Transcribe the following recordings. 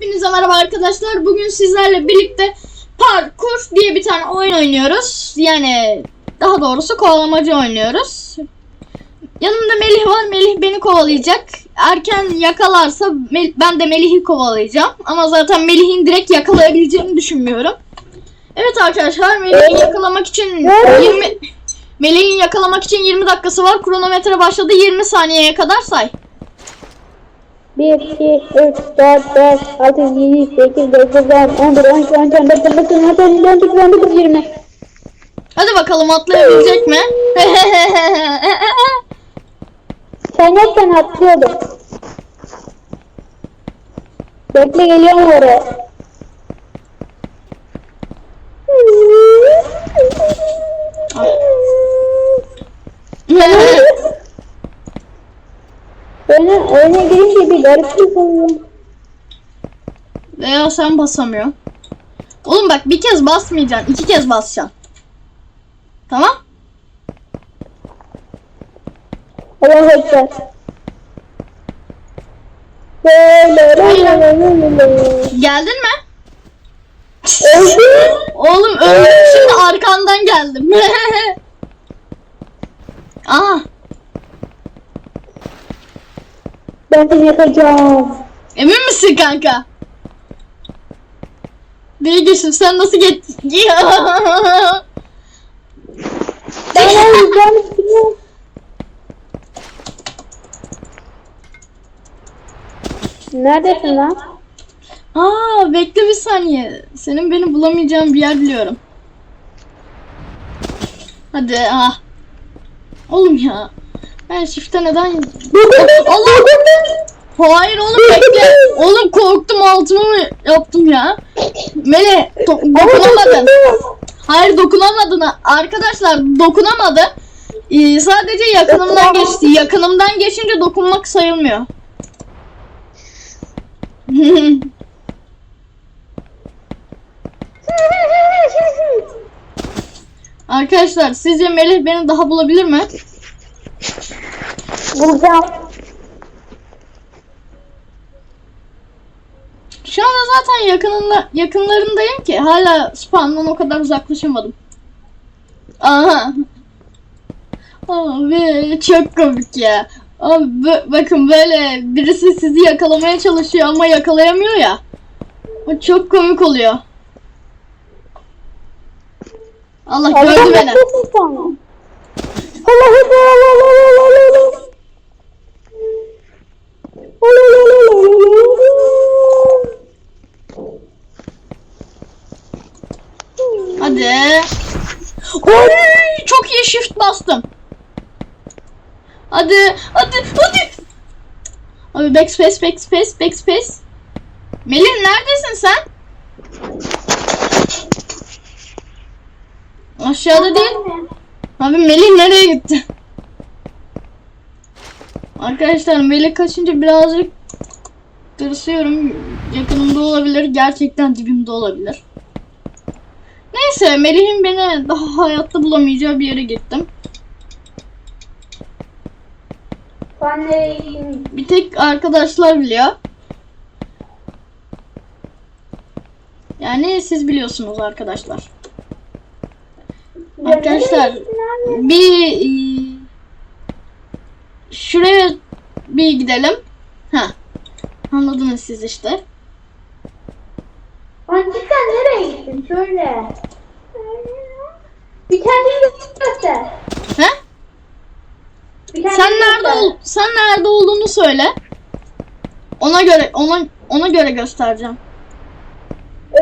Hepinize merhaba arkadaşlar. Bugün sizlerle birlikte parkur diye bir tane oyun oynuyoruz. Yani daha doğrusu kovalamacı oynuyoruz. Yanımda Melih var. Melih beni kovalayacak. Erken yakalarsa ben de Melih'i kovalayacağım. Ama zaten Melih'in direkt yakalayabileceğini düşünmüyorum. Evet arkadaşlar Melih'i yakalamak için 20 Melih'in yakalamak için 20 dakikası var. Kronometre başladı. 20 saniyeye kadar say. 1, 2, 3, 4, 5, 6, 7, 8, 9, 10, 11, 12, 13, 14, 15, 16, 17, 18, 19, 20. Hadi bakalım atlayabilecek mi? Sen yokken atlıyordum. Bekle geliyorum oraya. Oyuna, oyuna girince bir gariplik oluyor. Veya sen basamıyorsun. Oğlum bak bir kez basmayacaksın. iki kez basacaksın. Tamam? Allah ekber. Böyle, böyle, böyle, böyle. Geldin mi? Oğlum öldüm şimdi arkandan geldim. Aa, Ben seni yakacağım. emin misin kanka? Geçtim sen nasıl geç... Ben istiyorum. Neredesin lan? Aa bekle bir saniye. Senin beni bulamayacağın bir yer biliyorum. Hadi ah. Oğlum ya. Ben shift'e neden... Allah! Hayır oğlum bekle. Oğlum korktum altıma mı yaptım ya? Mele do- dokunamadın. Hayır dokunamadın. Arkadaşlar dokunamadı. Ee, sadece yakınımdan geçti. Yakınımdan geçince dokunmak sayılmıyor. Arkadaşlar sizce Melih beni daha bulabilir mi? Bulacağım. Şu anda zaten yakınında yakınlarındayım ki hala spawn'dan o kadar uzaklaşamadım. Aha. Abi çok komik ya. Abi bakın böyle birisi sizi yakalamaya çalışıyor ama yakalayamıyor ya. O çok komik oluyor. Allah gördü beni. Allah Allah Allah Allah Allah Allah. Hadi. Oy, çok iyi shift bastım. Hadi, hadi, hadi. Abi backspace, backspace, backspace. Melih neredesin sen? Aşağıda değil. Abi Melih nereye gitti? Arkadaşlar Melih kaçınca birazcık tırsıyorum. Yakınımda olabilir, gerçekten dibimde olabilir. Neyse Melih'in beni daha hayatta bulamayacağı bir yere gittim. Ben gideyim? Bir tek arkadaşlar biliyor. Yani siz biliyorsunuz arkadaşlar. Arkadaşlar bir e, şuraya bir gidelim. Ha. Anladınız siz işte. Antika nereye gittin? Söyle. Bir kendini göster. He? Bir Sen nerede göster. ol sen nerede olduğunu söyle. Ona göre ona ona göre göstereceğim.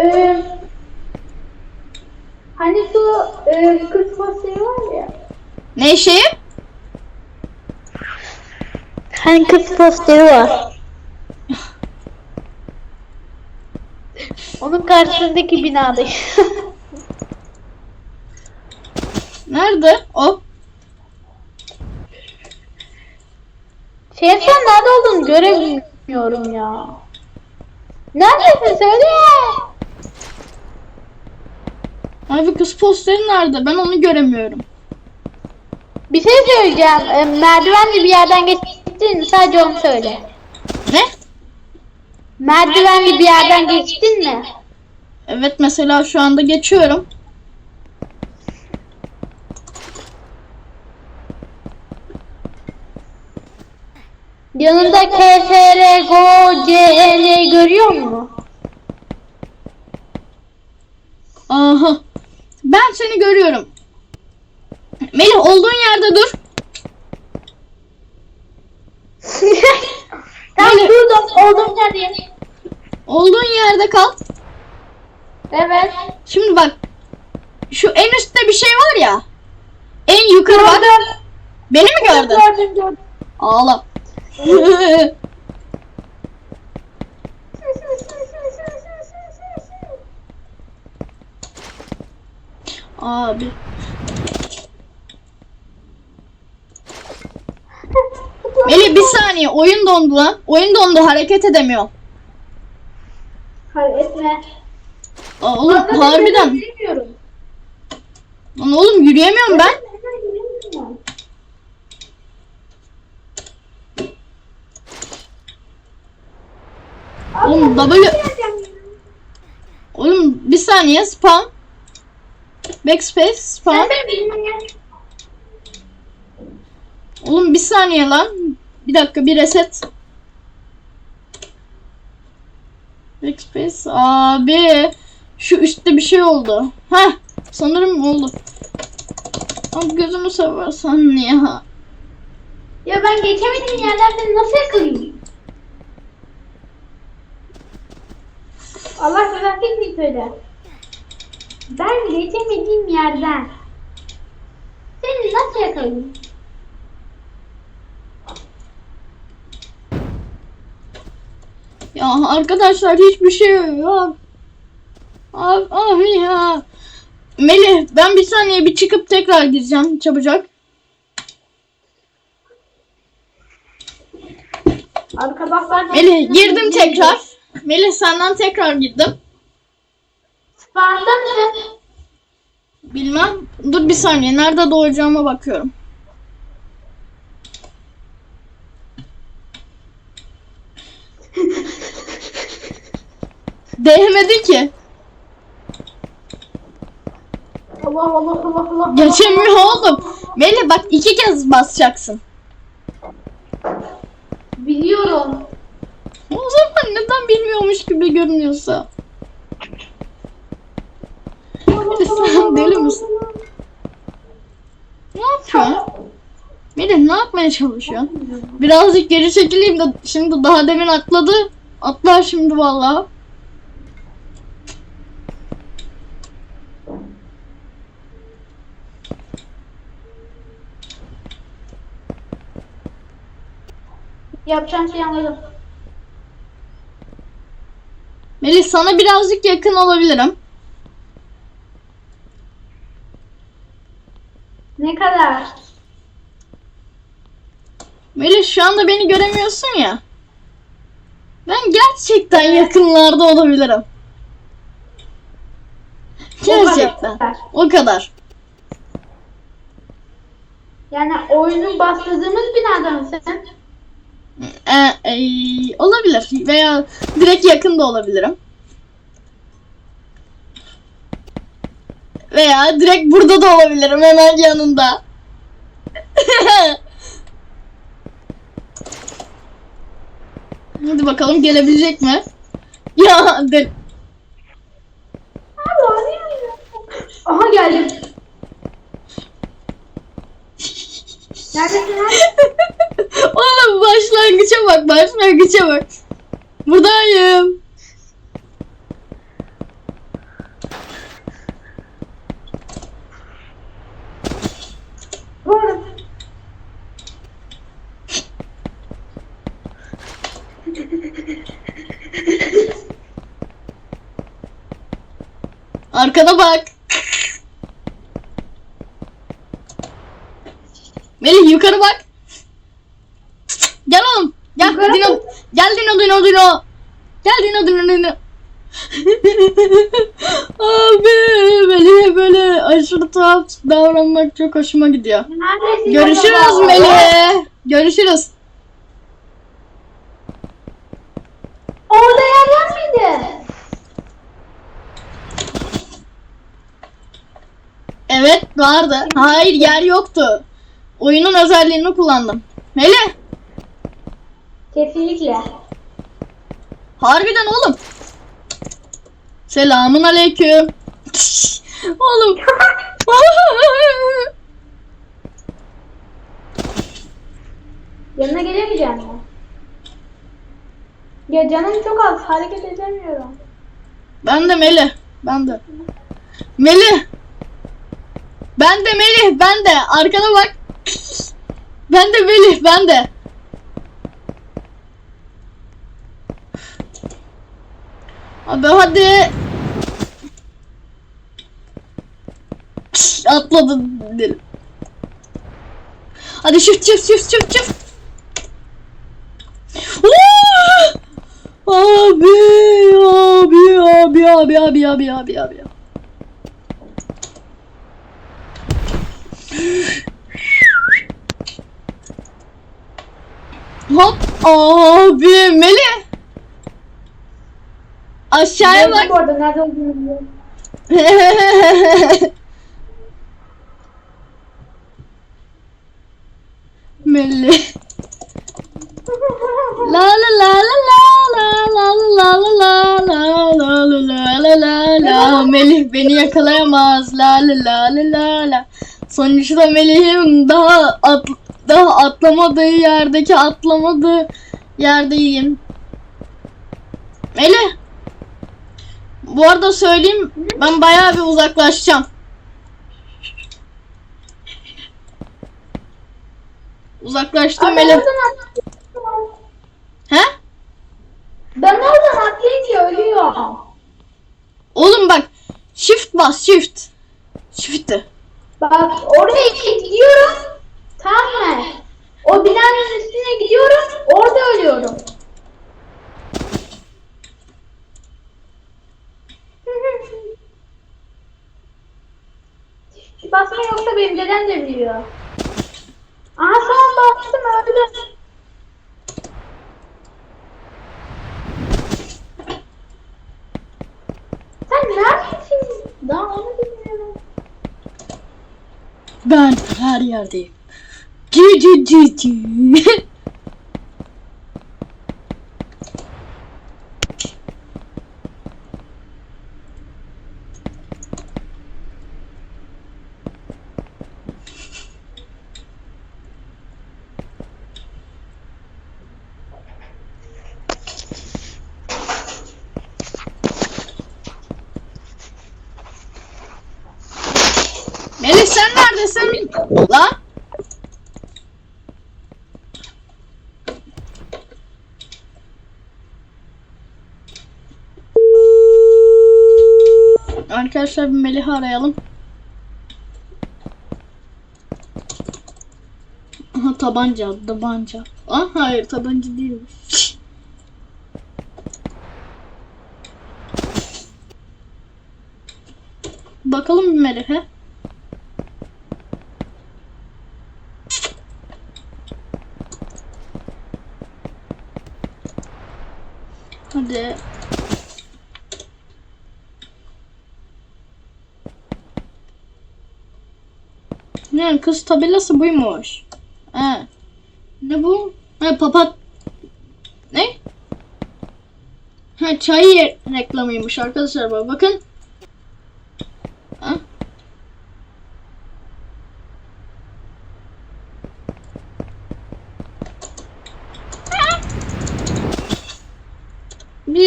Ee, hani şu e, kız posteri var ya. Ne şeyi? Hani kız posteri var. Onun karşısındaki binada. Nerede? O. Şey sen nerede olduğunu göremiyorum ya. Neredesin söyle. Abi kız posteri nerede? Ben onu göremiyorum. Bir şey söyleyeceğim. E, merdivenli bir yerden geçtin sadece onu söyle. Ne? Merdivenli bir yerden geçtin mi? Evet mesela şu anda geçiyorum. Yanında KFR, Go, CL görüyor mu? Aha. Ben seni görüyorum. Melih olduğun yerde dur. Tam Öyle. durdum, olduğum yerdeyim. Olduğun yerde kal. Evet. Şimdi bak. Şu en üstte bir şey var ya. En yukarı bak. Beni mi gördün? Gördüm, gördüm. Ağla. Abi. Melih bir saniye oyun dondu lan. Oyun dondu hareket edemiyorum. Hayır etme. Aa, oğlum harbiden. Bilmiyorum. Lan oğlum yürüyemiyorum ben. Oğlum W. Oğlum bir saniye spam. Backspace spam. Oğlum bir saniye lan. Bir dakika bir reset. Backspace abi. Şu üstte bir şey oldu. Heh sanırım oldu. Abi gözünü seversen ya. Ya ben geçemediğim yerden seni nasıl yakalayayım? Allah seversen mi söyle? Ben geçemediğim yerden seni nasıl yakalayayım? Ya arkadaşlar hiçbir şey yok. Abi, abi ya. Melih ben bir saniye bir çıkıp tekrar gireceğim çabucak. Arkadaşlar Melih girdim tekrar. Melih senden tekrar girdim. Spawn'da mısın? Bilmem. Dur bir saniye nerede doğacağıma bakıyorum. Değmedi ki. Allah Allah Allah Allah. Geçemiyor oğlum. Melih bak iki kez basacaksın. Biliyorum. O zaman neden bilmiyormuş gibi görünüyorsa. Sen deli misin? Ne yapıyorsun? Melih ne yapmaya çalışıyorsun? Birazcık geri çekileyim de şimdi daha demin atladı. Atlar şimdi vallahi. Yapacağım şey anladım. Melih sana birazcık yakın olabilirim. Ne kadar? Melih şu anda beni göremiyorsun ya. Ben gerçekten yakınlarda olabilirim. Gerçekten. kadar. O kadar. Yani oyunu bastırdığımız binada mısın? Ee, e, olabilir. Veya direkt yakın da olabilirim. Veya direkt burada da olabilirim. Hemen yanında. Hadi bakalım gelebilecek mi? Ya de Aha geldim. Neredesin lan? Oğlum başlangıça bak, başlangıça bak. Buradayım. Var. Arkana bak. Melih yukarı bak. Gel oğlum. Gel Yukarı Dino. mı? Gel Dino Dino Dino. Gel Dino Dino Dino. Abi Melih'e böyle aşırı tuhaf davranmak çok hoşuma gidiyor. Neredesin? Görüşürüz? Melih. Görüşürüz. Orada yer var mıydı? Evet vardı. Hayır yer yoktu. Oyunun özelliğini kullandım. Melih. Kesinlikle. Harbiden oğlum. Selamun aleyküm. oğlum. Yanına gelemeyeceğim mi? Ya canım çok az. Hareket edemiyorum. ben de Melih. Ben de. Melih. Ben de Melih. Ben de. Arkana bak. ben de Melih. Ben de. Abi hadi. Atladın dedim. Hadi shift shift shift shift shift. Abi abi abi abi abi abi abi abi. Hop abi Melih. Aşağıya bak. nerede olduğunu biliyorum. La la la la la la la la la la la la la la la la Melih beni yakalayamaz la la la la la la Sonuçta Melih'im daha at, daha atlamadığı yerdeki atlamadığı yerdeyim Melih Bu arada söyleyeyim ben bayağı bir uzaklaşacağım Uzaklaştım atlayınca- He? Ben oradan atlayınca ölüyorum. Oğlum bak shift bas shift. Shift'te. Bak oraya gidiyorum. Tamam mı? O binanın üstüne gidiyorum. Orada ölüyorum. Basma yoksa benim dedem de biliyor. Ben her yerdeyim. Cici cici. Melih neredesin? Lan? Arkadaşlar bir Melih'i arayalım. Aha tabanca, tabanca. Ah hayır tabanca değilmiş. Bakalım bir Melih'e. Hadi. Ne kız tabelası buymuş. He. Ne bu? Ha papat. Ne? Ha çay yer- reklamıymış arkadaşlar bak bakın. Ha?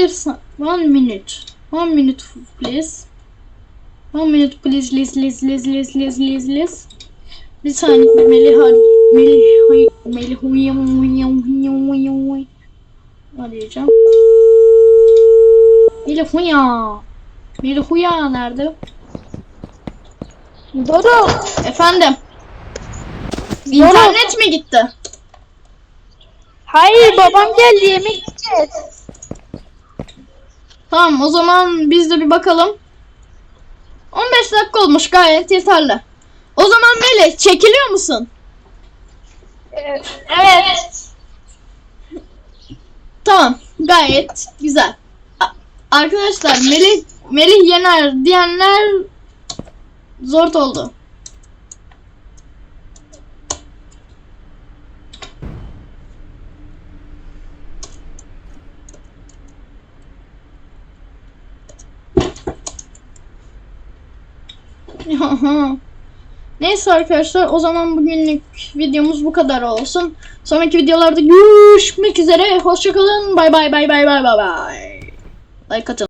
Sa- one minute. One minute please. One minute please, please, please, please, please, please, please, please. Bir saniye Melih Melih Melih uyum uyum uyum uyum uyum. Arayacağım. Melih uya. Melih uya nerede? Dodo. Efendim. İnternet mi gitti? Hayır babam geldi yemek yiyeceğiz. Tamam o zaman biz de bir bakalım. 15 dakika olmuş gayet yeterli. O zaman Melih çekiliyor musun? Evet. Tamam. Gayet güzel. Arkadaşlar Melih Melih yener diyenler zor oldu. Neyse arkadaşlar o zaman bugünlük videomuz bu kadar olsun. Sonraki videolarda görüşmek üzere. Hoşçakalın. Bay bay bay bay bay bay bay. Like atın.